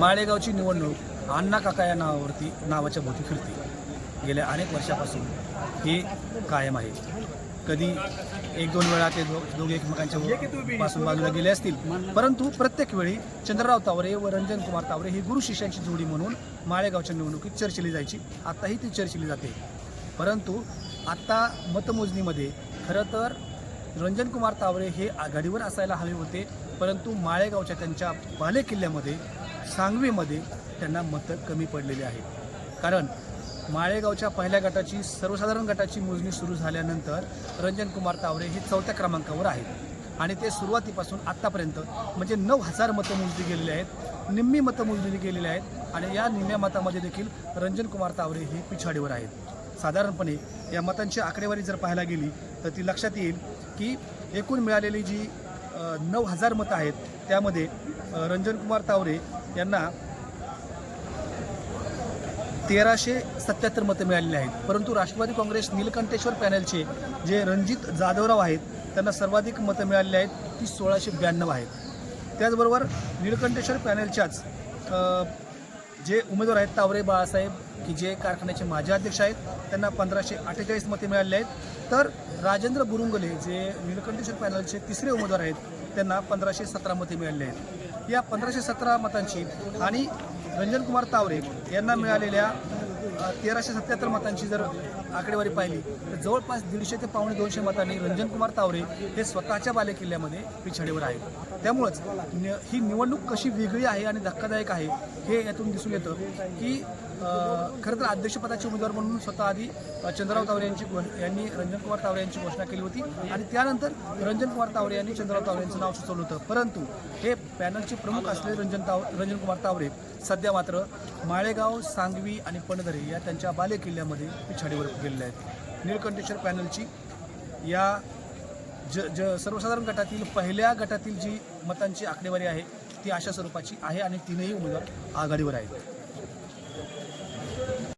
माळेगावची निवडणूक अण्णा काका या नावावरती नावाच्या भोवती फिरते. गेल्या अनेक वर्षापासून हे कायम आहे. कधी एक दोन वेळा ते दो- दोघे एकमेकांच्या पासून बाजूला गेले असतील. परंतु प्रत्येक वेळी चंद्रराव तावरे व रंजन कुमार तावरे ही गुरु शिष्यांची जोडी म्हणून माळेगावच्या निवडणुकीत चर्चेली जायची. आत्ताही ती चर्चेली जाते. परंतु आत्ता मतमोजणीमध्ये खरं तर रंजन कुमार तावरे हे आघाडीवर असायला हवे होते. परंतु माळेगावच्या त्यांच्या बाले किल्ल्यामध्ये सांगवीमध्ये त्यांना मतं कमी पडलेली आहेत. कारण माळेगावच्या पहिल्या गटाची सर्वसाधारण गटाची मोजणी सुरू झाल्यानंतर रंजन कुमार तावरे हे चौथ्या क्रमांकावर आहेत. आणि ते सुरुवातीपासून आत्तापर्यंत म्हणजे नऊ हजार मतं मोजली गेलेली आहेत निम्मी मतं मोजली गेलेली आहेत आणि या निम्म्या मतामध्ये देखील रंजन कुमार तावरे हे पिछाडीवर आहेत. साधारणपणे या मतांची आकडेवारी जर पाहायला गेली तर ती लक्षात येईल की एकूण मिळालेली जी नऊ हजार मतं आहेत त्यामध्ये रंजनकुमार रंजन कुमार तावरे यांना तेराशे सत्याहत्तर मतं मिळालेली आहेत. परंतु राष्ट्रवादी काँग्रेस नीलकंठेश्वर पॅनलचे जे रणजित जाधवराव आहेत त्यांना सर्वाधिक मतं मिळालेली आहेत ती सोळाशे ब्याण्णव आहेत. त्याचबरोबर नीलकंठेश्वर पॅनलच्याच जे उमेदवार आहेत तावरे बाळासाहेब की जे कारखान्याचे माजी अध्यक्ष आहेत त्यांना पंधराशे अठ्ठेचाळीस मते मिळाले आहेत. तर राजेंद्र बुरुंगले जे नीलकंठेश्वर पॅनलचे तिसरे उमेदवार आहेत त्यांना पंधराशे सतरा मते मिळाले आहेत. या पंधराशे सतरा मतांची आणि रंजन कुमार तावरे यांना मिळालेल्या तेराशे सत्याहत्तर मतांची जर आकडेवारी पाहिली तर जवळपास दीडशे ते पावणे दोनशे मतांनी रंजन कुमार तावरे हे स्वतःच्या बालेकिल्ल्यामध्ये पिछाडीवर आहेत. त्यामुळंच ही निवडणूक कशी वेगळी आहे आणि धक्कादायक आहे हे यातून दिसून येतं की खरं तर अध्यक्षपदाचे उमेदवार म्हणून स्वतः आधी चंद्रराव तावरे यांची घोष- यांनी रंजन कुमार तावरे यांची घोषणा केली होती. आणि त्यानंतर रंजन कुमार तावरे यांनी चंद्रराव तावरे यांचं नाव सुचवलं होतं. परंतु हे पॅनलचे प्रमुख असलेले रंजन ताव रंजन कुमार तावरे सध्या मात्र माळेगाव सांगवी आणि पणधरे या त्यांच्या बालेकिल्ल्यामध्ये पिछाडीवर गेलेले आहेत. निळकंठेश्वर पॅनलची या ज ज सर्वसाधारण गटातील पहिल्या गटातील जी मतांची आकडेवारी आहे ती अशा स्वरूपाची आहे आणि तीनही उमेदवार आघाडीवर आहेत.